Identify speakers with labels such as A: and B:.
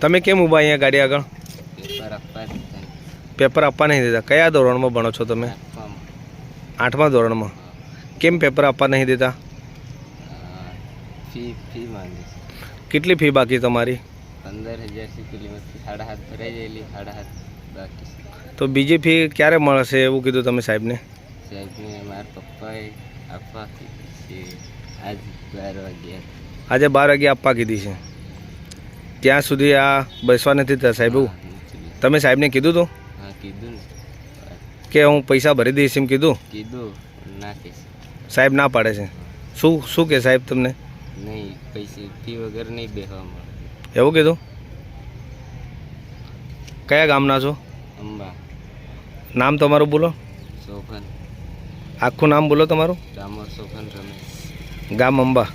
A: તમે કેમ ઊભા અહીંયા ગાડી આગળ?
B: પેપર આપવા
A: નહીં દેતા. કયા ધોરણમાં ભણો છો તમે? આઠમા. ધોરણમાં. કેમ પેપર આપવા નહીં દેતા? કેટલી ફી બાકી તમારી? તો બીજી ફી ક્યારે મળશે એવું કીધું તમે સાહેબને?
B: આજ બાર વાગ્યા
A: આજે બાર વાગે આપવા કીધી છે. ત્યાં સુધી આ બેસવા નથી થતા સાહેબ. તમે સાહેબને કીધું હતું
B: હા કીધું. ને
A: કે હું પૈસા ભરી દઈશ એમ કીધું?
B: કીધું. ના
A: સાહેબ ના પાડે છે. શું શું કે સાહેબ તમને?
B: નહીં પૈસા ફી વગર નહીં બેસવા મળે.
A: એવું કીધું? કયા ગામના છો?
B: અંબા.
A: નામ તમારું બોલો.
B: સોફન
A: આખું નામ બોલો તમારું.
B: ડામોર સોફન રમેશ.
A: ગામ અંબા.